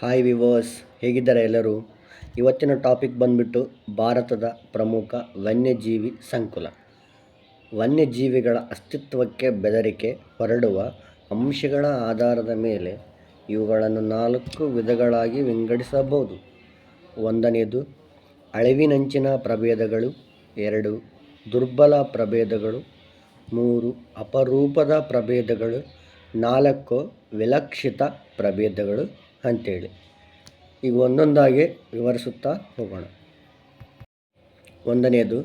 Hi viewers ಹೇಗಿದ್ದಾರೆ ಎಲ್ಲರೂ? ಇವತ್ತಿನ ಟಾಪಿಕ್ ಬಂದ್ಬಿಟ್ಟು ಭಾರತದ ಪ್ರಮುಖ ವನ್ಯಜೀವಿ ಸಂಕುಲ. ವನ್ಯಜೀವಿಗಳ ಅಸ್ತಿತ್ವಕ್ಕೆ ಬೆದರಿಕೆ ಹೊರಡುವ ಅಂಶಗಳ ಆಧಾರದ ಮೇಲೆ ಇವುಗಳನ್ನು ನಾಲ್ಕು ವಿಧಗಳಾಗಿ ವಿಂಗಡಿಸಬಹುದು. ಒಂದನೆಯದು, ಅಳಿವಿನಂಚಿನ ಪ್ರಭೇದಗಳು. ಎರಡು, ದುರ್ಬಲ ಪ್ರಭೇದಗಳು. ಮೂರು, ಅಪರೂಪದ ಪ್ರಭೇದಗಳು. ನಾಲ್ಕು, ವಿಲಕ್ಷಿತ ಪ್ರಭೇದಗಳು. ಅಂಥೇಳಿ ಈಗ ಒಂದೊಂದಾಗಿ ವಿವರಿಸುತ್ತಾ ಹೋಗೋಣ. ಒಂದನೆಯದು,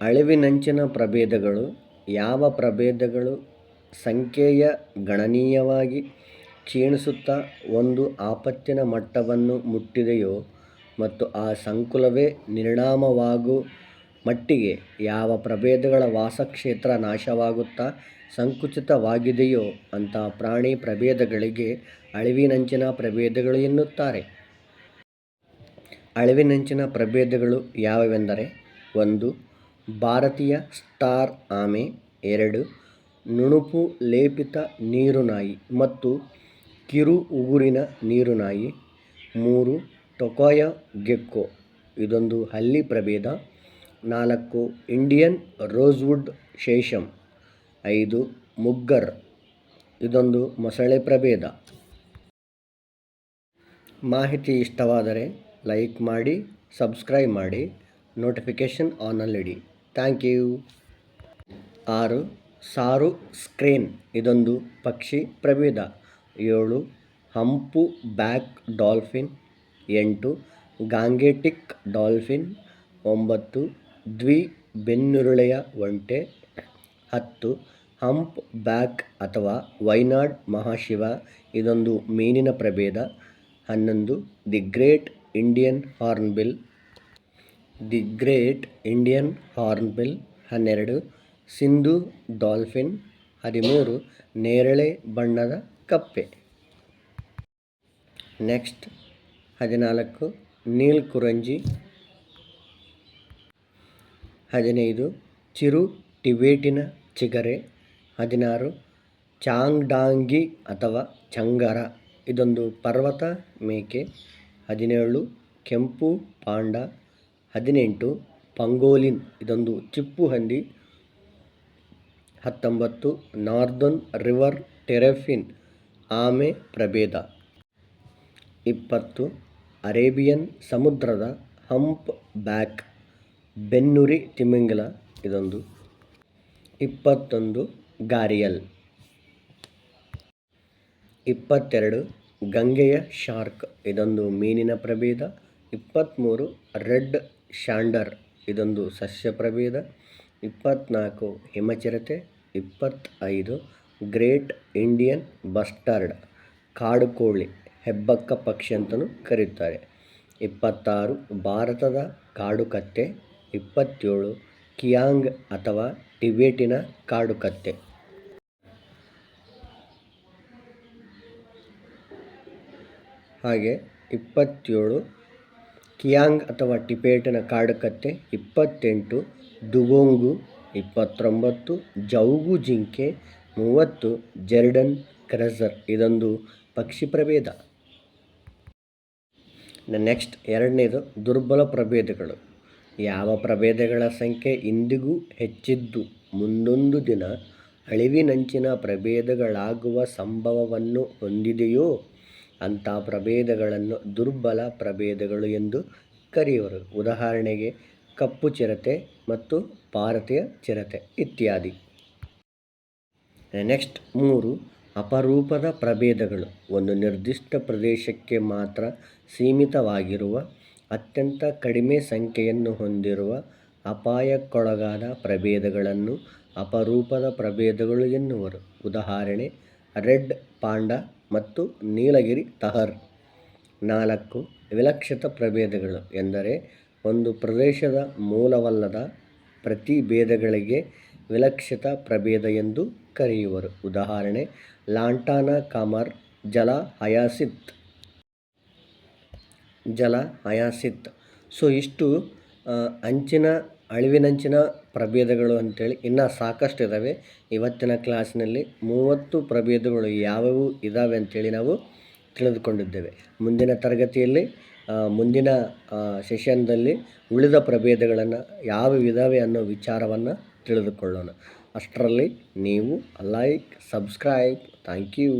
ಅಳಿವಿನಂಚಿನ ಪ್ರಭೇದಗಳು ಯಾವ ಪ್ರಭೇದಗಳು ಸಂಖ್ಯೆಯ ಗಣನೀಯವಾಗಿ ಕ್ಷೀಣಿಸುತ್ತಾ ಒಂದು ಆಪತ್ತಿನ ಮಟ್ಟವನ್ನು ಮುಟ್ಟಿದೆಯೋ ಮತ್ತು ಆ ಸಂಕುಲವೇ ನಿರ್ಣಾಮವಾಗು ಮಟ್ಟಿಗೆ ಯಾವ ಪ್ರಭೇದಗಳ ವಾಸಕ್ಷೇತ್ರ ನಾಶವಾಗುತ್ತಾ ಸಂಕುಚಿತವಾಗಿದೆಯೋ ಅಂಥ ಪ್ರಾಣಿ ಪ್ರಭೇದಗಳಿಗೆ ಅಳಿವಿನಂಚಿನ ಪ್ರಭೇದಗಳು ಎನ್ನುತ್ತಾರೆ. ಅಳಿವಿನಂಚಿನ ಪ್ರಭೇದಗಳು ಯಾವುವೆಂದರೆ ಒಂದು, ಭಾರತೀಯ ಸ್ಟಾರ್ ಆಮೆ, ಎರಡು, ನುಣುಪು ಲೇಪಿತ ನೀರುನಾಯಿ ಮತ್ತು ಕಿರು ಉಗುರಿನ ನೀರುನಾಯಿ, ಮೂರು, ಟೊಕೊಯ ಗೆಕ್ಕೋ, ಇದೊಂದು ಹಲ್ಲಿ ಪ್ರಭೇದ, ನಾಲ್ಕು, ಇಂಡಿಯನ್ ರೋಸ್ವುಡ್ ಶೇಷಮ್ ಐದು, ಮುಗ್ಗರ್. ಇದೊಂದು ಮೊಸಳೆ ಪ್ರಭೇದ. ಮಾಹಿತಿ ಇಷ್ಟವಾದರೆ ಲೈಕ್ ಮಾಡಿ, ಸಬ್ಸ್ಕ್ರೈಬ್ ಮಾಡಿ, ನೋಟಿಫಿಕೇಷನ್ ಆನಲ್ಲಿಡಿ. Thank you. ಆರು, ಸಾರು ಸ್ಕ್ರೀನ್. ಇದೊಂದು ಪಕ್ಷಿ ಪ್ರಭೇದ. ಏಳು, ಹಂಪು ಬ್ಯಾಕ್ ಡಾಲ್ಫಿನ್. ಎಂಟು, ಗಾಂಗೆಟಿಕ್ ಡಾಲ್ಫಿನ್. ಒಂಬತ್ತು, ದ್ವಿ ಬೆನ್ನುರುಳೆಯ ಒಂಟೆ. ಹತ್ತು ಹಂಪ್, ಬ್ಯಾಕ್ ಅಥವಾ ವೈನಾಡ್ ಮಹಾಶಿವ ಇದೊಂದು ಮೀನಿನ ಪ್ರಭೇದ. ಹನ್ನೊಂದು, the great Indian hornbill the great Indian hornbill ಹನ್ನೆರಡು, ಸಿಂಧು ಡಾಲ್ಫಿನ್. ಹದಿಮೂರು, ನೇರಳೆ ಬಣ್ಣದ ಕಪ್ಪೆ. ನೆಕ್ಸ್ಟ್, ಹದಿನಾಲ್ಕು ನೀಲ್ಕುರಂಜಿ ಹದಿನೈದು, ಚಿರು ಟಿಬೇಟಿನ ಚಿಗರೆ. ಹದಿನಾರು, ಚಾಂಗ್ಡಾಂಗಿ ಅಥವಾ ಚಂಗರ. ಇದೊಂದು ಪರ್ವತ, ಮೇಕೆ. ಹದಿನೇಳು, ಕೆಂಪು ಪಾಂಡ. ಹದಿನೆಂಟು, ಪಂಗೋಲಿನ್. ಇದೊಂದು ಚಿಪ್ಪು ಹಂದಿ. ಹತ್ತೊಂಬತ್ತು ನಾರ್ದನ್ ರಿವರ್ ಟೆರೆಫಿನ್. ಆಮೆ ಪ್ರಭೇದ. ಇಪ್ಪತ್ತು, ಅರೇಬಿಯನ್ ಸಮುದ್ರದ ಹಂಪ್ ಬ್ಯಾಕ್. ಬೆನ್ನುರಿ ತಿಮಿಂಗಲ. ಇದೊಂದು. ಇಪ್ಪತ್ತೊಂದು ಗಾರಿಯಲ್. ಇಪ್ಪತ್ತೆರಡು, ಗಂಗೆಯ ಶಾರ್ಕ್, ಇದೊಂದು ಮೀನಿನ ಪ್ರಭೇದ. ಇಪ್ಪತ್ತ್ಮೂರು ರೆಡ್ ಶಾಂಡರ್ ಇದೊಂದು ಸಸ್ಯ ಪ್ರಭೇದ. ಇಪ್ಪತ್ತ್ನಾಲ್ಕು ಹಿಮಚಿರತೆ. ಇಪ್ಪತ್ತೈದು, ಗ್ರೇಟ್ ಇಂಡಿಯನ್ ಬಸ್ಟರ್ಡ್, ಕಾಡು ಕೋಳಿ, ಹೆಬ್ಬಕ್ಕ ಪಕ್ಷಿ ಅಂತಲೂ ಕರೆಯುತ್ತಾರೆ ಇಪ್ಪತ್ತಾರು, ಭಾರತದ ಕಾಡು ಕತ್ತೆ. ಇಪ್ಪತ್ತೇಳು, ಕಿಯಾಂಗ್ ಅಥವಾ ಟಿಬೆಟಿನ ಕಾಡು ಕತ್ತೆ. ಹಾಗೆ ಇಪ್ಪತ್ತೇಳು ಕಿಯಾಂಗ್ ಅಥವಾ ಟಿಪೇಟನ ಕಾಡು ಕತ್ತೆ ಇಪ್ಪತ್ತೆಂಟು ಡುಗೋಂಗು, ಇಪ್ಪತ್ತೊಂಬತ್ತು ಜೌಗು ಜಿಂಕೆ, ಮೂವತ್ತು ಜರ್ಡನ್ ಕ್ರೆಸರ್ ಇದೊಂದು ಪಕ್ಷಿ ಪ್ರಭೇದ. ನೆಕ್ಸ್ಟ್ ಎರಡನೇದು ದುರ್ಬಲ ಪ್ರಭೇದಗಳು. ಯಾವ ಪ್ರಭೇದಗಳ ಸಂಖ್ಯೆ ಇಂದಿಗೂ ಹೆಚ್ಚಿದ್ದು, ಮುಂದೊಂದು ದಿನ ಅಳಿವಿನಂಚಿನ ಪ್ರಭೇದಗಳಾಗುವ ಸಂಭವವನ್ನು ಹೊಂದಿದೆಯೋ ಅಂಥ ಪ್ರಭೇದಗಳನ್ನು ದುರ್ಬಲ ಪ್ರಭೇದಗಳು ಎಂದು ಕರೆಯುವರು. ಉದಾಹರಣೆಗೆ ಕಪ್ಪು ಚಿರತೆ ಮತ್ತು ಭಾರತೀಯ ಚಿರತೆ ಇತ್ಯಾದಿ. ನೆಕ್ಸ್ಟ್ ಮೂರು, ಅಪರೂಪದ ಪ್ರಭೇದಗಳು. ಒಂದು ನಿರ್ದಿಷ್ಟ ಪ್ರದೇಶಕ್ಕೆ ಮಾತ್ರ ಸೀಮಿತವಾಗಿರುವ, ಅತ್ಯಂತ ಕಡಿಮೆ ಸಂಖ್ಯೆಯನ್ನು ಹೊಂದಿರುವ ಅಪಾಯಕ್ಕೊಳಗಾದ ಪ್ರಭೇದಗಳನ್ನು ಅಪರೂಪದ ಪ್ರಭೇದಗಳು ಎನ್ನುವರು. ಉದಾಹರಣೆ ರೆಡ್, ಪಾಂಡ ಮತ್ತು ನೀಲಗಿರಿ ತಹರ್. ನಾಲ್ಕು ವಿಲಕ್ಷಿತ ಪ್ರಭೇದಗಳು ಎಂದರೆ ಒಂದು ಪ್ರದೇಶದ ಮೂಲವಲ್ಲದ ಪ್ರತಿ ಭೇದಗಳಿಗೆ ವಿಲಕ್ಷಿತ ಪ್ರಭೇದ ಎಂದು ಕರೆಯುವರು. ಉದಾಹರಣೆ, ಲಾಂಟಾನಾ ಕಾಮರ್, ಜಲ ಹಯಾಸಿತ್. ಜಲ ಹಯಾಸಿತ್. ಸೊ, ಇಷ್ಟು ಅಂಚಿನ ಅಳಿವಿನಂಚಿನ ಪ್ರಭೇದಗಳು ಅಂತೇಳಿ ಇನ್ನೂ ಸಾಕಷ್ಟು ಇದ್ದಾವೆ. ಇವತ್ತಿನ ಕ್ಲಾಸ್ನಲ್ಲಿ ಮೂವತ್ತು ಪ್ರಭೇದಗಳು ಯಾವುವು ಇದ್ದಾವೆ ಅಂತೇಳಿ ನಾವು ತಿಳಿದುಕೊಂಡಿದ್ದೇವೆ. ಮುಂದಿನ ತರಗತಿಯಲ್ಲಿ ಮುಂದಿನ ಸೆಷನ್ದಲ್ಲಿ ಉಳಿದ ಪ್ರಭೇದಗಳನ್ನು ಯಾವ ವಿಧವೇ ಅನ್ನೋ ವಿಚಾರವನ್ನು ತಿಳಿದುಕೊಳ್ಳೋಣ. ಅಷ್ಟರಲ್ಲಿ ನೀವು ಲೈಕ್, ಸಬ್ಸ್ಕ್ರೈಬ್, ಥ್ಯಾಂಕ್ ಯು.